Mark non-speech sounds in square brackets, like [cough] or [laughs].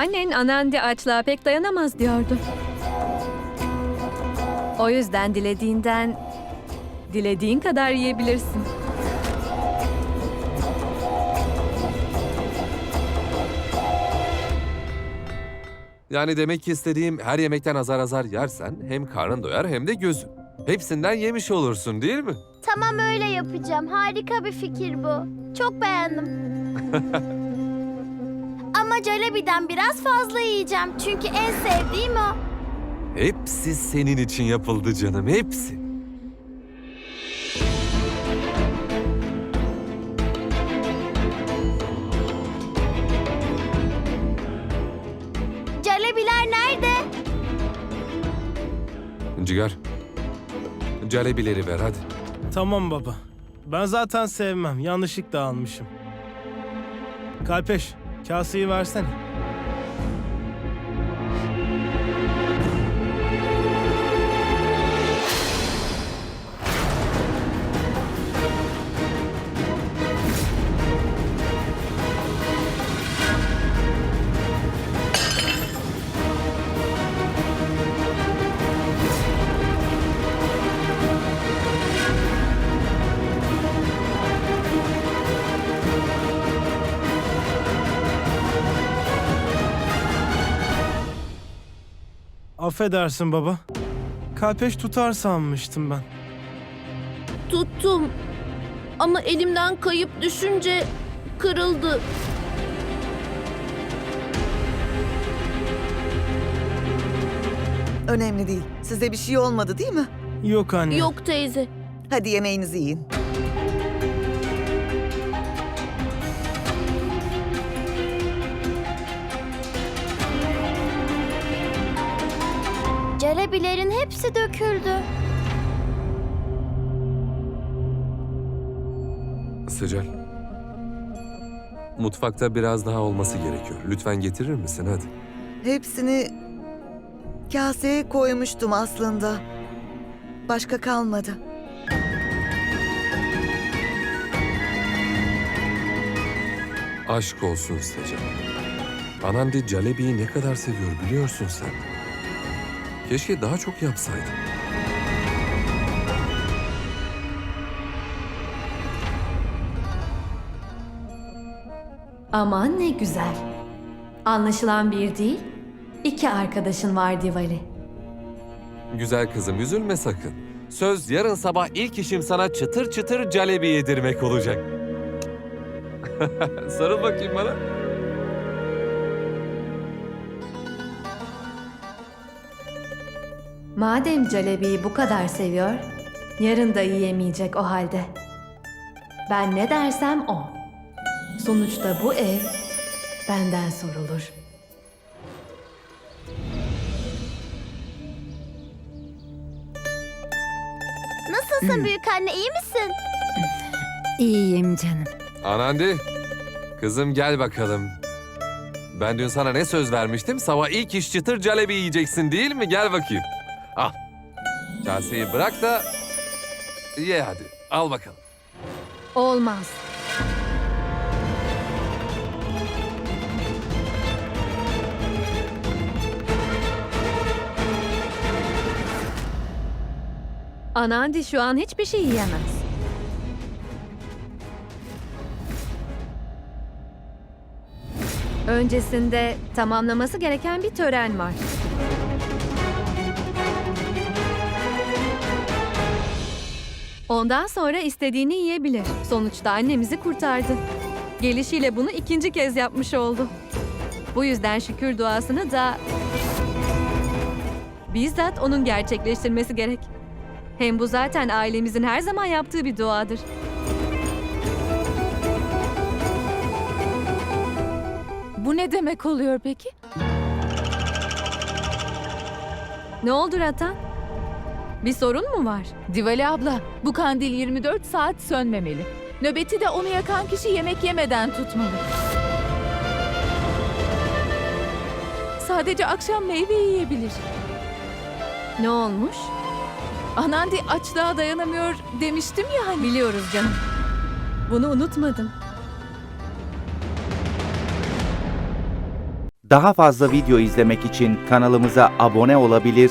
Annen Anandi açlığa pek dayanamaz diyordu. O yüzden dilediğinden dilediğin kadar yiyebilirsin. Yani demek ki istediğim her yemekten azar azar yersen hem karnın doyar hem de gözün. Hepsinden yemiş olursun değil mi? Tamam öyle yapacağım. Harika bir fikir bu. Çok beğendim. [laughs] Ama Celebi'den biraz fazla yiyeceğim. Çünkü en sevdiğim o. Hepsi senin için yapıldı canım, hepsi. Celebiler nerede? Cigar, calebileri ver hadi. Tamam baba. Ben zaten sevmem. Yanlışlıkla almışım. Kalpeş, kaseyi versene. Affedersin baba. Kalpeş tutar sanmıştım ben. Tuttum. Ama elimden kayıp düşünce kırıldı. Önemli değil. Size bir şey olmadı değil mi? Yok anne. Yok teyze. Hadi yemeğinizi yiyin. Celebilerin hepsi döküldü. Sıcal. Mutfakta biraz daha olması gerekiyor. Lütfen getirir misin hadi. Hepsini kaseye koymuştum aslında. Başka kalmadı. Aşk olsun Sıcal. Anandi calebiyi ne kadar seviyor biliyorsun sen. Keşke daha çok yapsaydı. Aman ne güzel. Anlaşılan bir değil, iki arkadaşın var Divali. Güzel kızım üzülme sakın. Söz yarın sabah ilk işim sana çıtır çıtır calebi yedirmek olacak. [laughs] Sarıl bakayım bana. Madem Calebi'yi bu kadar seviyor, yarın da yiyemeyecek o halde. Ben ne dersem o. Sonuçta bu ev benden sorulur. Nasılsın büyük anne iyi misin? İyiyim canım. Anandi, kızım gel bakalım. Ben dün sana ne söz vermiştim? Sabah ilk iş çıtır calebi yiyeceksin değil mi? Gel bakayım. Al. Kaseyi bırak da ye hadi. Al bakalım. Olmaz. Anandi şu an hiçbir şey yiyemez. Öncesinde tamamlaması gereken bir tören var. Ondan sonra istediğini yiyebilir. Sonuçta annemizi kurtardı. Gelişiyle bunu ikinci kez yapmış oldu. Bu yüzden şükür duasını da bizzat onun gerçekleştirmesi gerek. Hem bu zaten ailemizin her zaman yaptığı bir duadır. Bu ne demek oluyor peki? Ne oldu Ratan? Bir sorun mu var? Divali abla, bu kandil 24 saat sönmemeli. Nöbeti de onu yakan kişi yemek yemeden tutmalı. Sadece akşam meyve yiyebilir. Ne olmuş? Anandi açlığa dayanamıyor demiştim ya hani. Biliyoruz canım. Bunu unutmadım. Daha fazla video izlemek için kanalımıza abone olabilir,